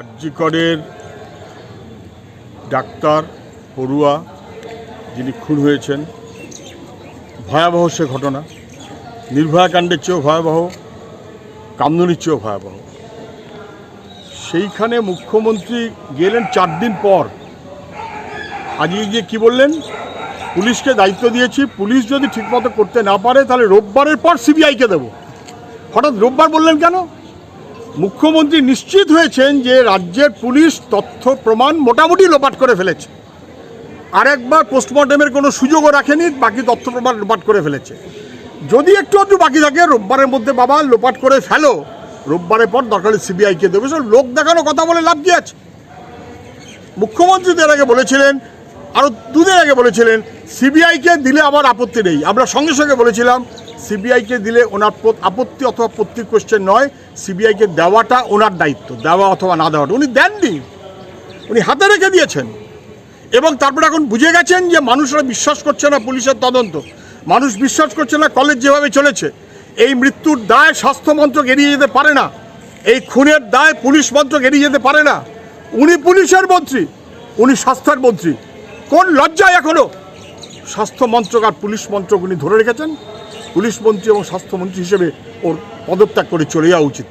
আরজিকরের ডাক্তার পড়ুয়া যিনি খুন হয়েছেন। ভয়াবহ সে ঘটনা। নির্ভয়া কাণ্ডের চেয়েও ভয়াবহ কামদুনির চেয়েও ভয়াবহ। সেইখানে মুখ্যমন্ত্রী গেলেন চার দিন পর। আজকে গিয়ে কী বললেন? পুলিশকে দায়িত্ব দিয়েছি, পুলিশ যদি ঠিকমতো করতে না পারে, তাহলে রোববারের পর সিবিআইকে দেবো। হঠাৎ রোববার বললেন কেন? মুখ্যমন্ত্রী নিশ্চিত হয়েছেন যে রাজ্যের পুলিশ তথ্য প্রমাণ মোটামুটি লোপাট করে ফেলেছে। আরেকবার পোস্টমর্টমের কোনো সুযোগও রাখেনি, বাকি তথ্য প্রমাণ লোপাট করে ফেলেছে। যদি একটু একটু বাকি থাকে, রোববারের মধ্যে বাবা লোপাট করে ফেলো। রোববারের পর দরকার সিবিআইকে দেবে। লোক দেখানো কথা বলে লাভ কি আছে? মুখ্যমন্ত্রী এর আগে বলেছিলেন আরও দুদিন আগে বলেছিলেন সিবিআইকে দিলে আমার আপত্তি নেই। আমরা সঙ্গে সঙ্গে বলেছিলাম সিবিআইকে দিলে ওনার আপত্তি অথবা আপত্তির কোশ্চেন নয় সিবিআইকে দেওয়াটা ওনার দায়িত্ব, দেওয়া অথবা না দেওয়াটা। উনি দেননি। উনি হাতে রেখে দিয়েছেন। এবং তারপরে এখন বুঝে গেছেন যে মানুষরা বিশ্বাস করছে না পুলিশের তদন্ত। মানুষ বিশ্বাস করছে না কলেজ যেভাবে চলেছে। এই মৃত্যুর দায় স্বাস্থ্য মন্ত্রক এড়িয়ে যেতে পারে না। এই খুনের দায় পুলিশ মন্ত্রক এড়িয়ে যেতে পারে না। উনি পুলিশের মন্ত্রী, উনি স্বাস্থ্যের মন্ত্রী। কোন লজ্জায় এখনও স্বাস্থ্য মন্ত্রক আর পুলিশ মন্ত্রক উনি ধরে রেখেছেন। পুলিশ মন্ত্রী এবং স্বাস্থ্যমন্ত্রী হিসেবে ওর পদত্যাগ করে চলে যাওয়া উচিত